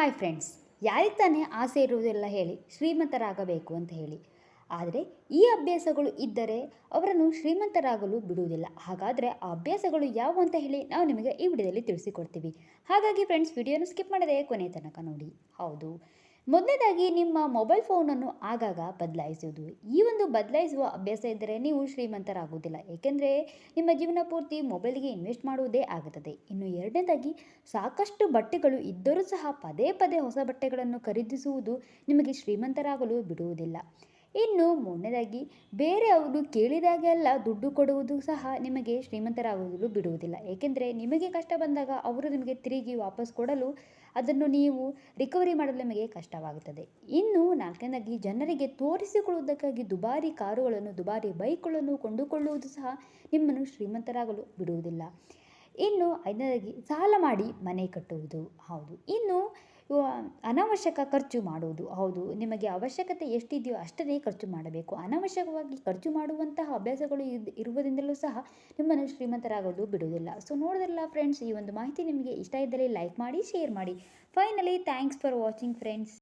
Hi friends ಯಾರಿಗೆ ತಾನೇ ಆಸೆ ಇರುವುದಿಲ್ಲ ಹೇಳಿ, ಶ್ರೀಮಂತರಾಗಬೇಕು ಅಂತ ಹೇಳಿ. ಆದರೆ ಈ ಅಭ್ಯಾಸಗಳು ಇದ್ದರೆ ಅವರನ್ನು ಶ್ರೀಮಂತರಾಗಲು ಬಿಡುವುದಿಲ್ಲ. ಹಾಗಾದರೆ ಆ ಅಭ್ಯಾಸಗಳು ಯಾವುವು ಅಂತ ಹೇಳಿ ನಾವು ನಿಮಗೆ ಈ ವಿಡಿಯೋದಲ್ಲಿ ತಿಳಿಸಿಕೊಡ್ತೀವಿ. ಹಾಗಾಗಿ ಫ್ರೆಂಡ್ಸ್ ವಿಡಿಯೋನ ಸ್ಕಿಪ್ ಮಾಡದೆ ಕೊನೆ ತನಕ ನೋಡಿ. ಹೌದು. ಮೊದಲನೇದಾಗಿ ನಿಮ್ಮ ಮೊಬೈಲ್ ಫೋನನ್ನು ಆಗಾಗ ಬದಲಾಯಿಸುವುದು. ಈ ಒಂದು ಬದಲಾಯಿಸುವ ಅಭ್ಯಾಸ ಇದ್ದರೆ ನೀವು ಶ್ರೀಮಂತರಾಗುವುದಿಲ್ಲ. ಏಕೆಂದರೆ ನಿಮ್ಮ ಜೀವನ ಪೂರ್ತಿ ಮೊಬೈಲ್ಗೆ ಇನ್ವೆಸ್ಟ್ ಮಾಡುವುದೇ ಆಗುತ್ತದೆ. ಇನ್ನು ಎರಡನೇದಾಗಿ ಸಾಕಷ್ಟು ಬಟ್ಟೆಗಳು ಇದ್ದರೂ ಸಹ ಪದೇ ಪದೇ ಹೊಸ ಬಟ್ಟೆಗಳನ್ನು ಖರೀದಿಸುವುದು ನಿಮಗೆ ಶ್ರೀಮಂತರಾಗಲು ಬಿಡುವುದಿಲ್ಲ. ಇನ್ನು ಮೂರನೇದಾಗಿ ಬೇರೆಯವರು ಕೇಳಿದಾಗೆಲ್ಲ ದುಡ್ಡು ಕೊಡುವುದು ಸಹ ನಿಮಗೆ ಶ್ರೀಮಂತರಾಗುವುದು ಬಿಡುವುದಿಲ್ಲ. ಏಕೆಂದರೆ ನಿಮಗೆ ಕಷ್ಟ ಬಂದಾಗ ಅವರು ನಿಮಗೆ ತಿರುಗಿ ವಾಪಸ್ ಕೊಡಲು ಅದನ್ನು ನೀವು ರಿಕವರಿ ಮಾಡಲು ನಿಮಗೆ ಕಷ್ಟವಾಗುತ್ತದೆ. ಇನ್ನು ನಾಲ್ಕನೇದಾಗಿ, ಜನರಿಗೆ ತೋರಿಸಿಕೊಳ್ಳುವುದಕ್ಕಾಗಿ ದುಬಾರಿ ಕಾರುಗಳನ್ನು, ದುಬಾರಿ ಬೈಕ್ಗಳನ್ನು ಕೊಂಡುಕೊಳ್ಳುವುದು ಸಹ ನಿಮ್ಮನ್ನು ಶ್ರೀಮಂತರಾಗಲು ಬಿಡುವುದಿಲ್ಲ. ಇನ್ನು ಐದನೇದಾಗಿ, ಸಾಲ ಮಾಡಿ ಮನೆ ಕಟ್ಟುವುದು. ಹೌದು. ಇನ್ನು ಅನಾವಶ್ಯಕ ಖರ್ಚು ಮಾಡುವುದು ಹೌದು, ನಿಮಗೆ ಅವಶ್ಯಕತೆ ಎಷ್ಟಿದೆಯೋ ಅಷ್ಟನ್ನೇ ಖರ್ಚು ಮಾಡಬೇಕು. ಅನವಶ್ಯಕವಾಗಿ ಖರ್ಚು ಮಾಡುವಂತಹ ಅಭ್ಯಾಸಗಳು ಇರುವುದರಿಂದಲೂ ಸಹ ನಿಮ್ಮನ್ನು ಶ್ರೀಮಂತರಾಗೋದು ಬಿಡುವುದಿಲ್ಲ. ಸೊ ನೋಡಿದ್ರಲ್ಲ ಫ್ರೆಂಡ್ಸ್ ಈ ಒಂದು ಮಾಹಿತಿ ನಿಮಗೆ ಇಷ್ಟ ಇದ್ದರೆ ಲೈಕ್ ಮಾಡಿ ಶೇರ್ ಮಾಡಿ. Finally thanks for watching friends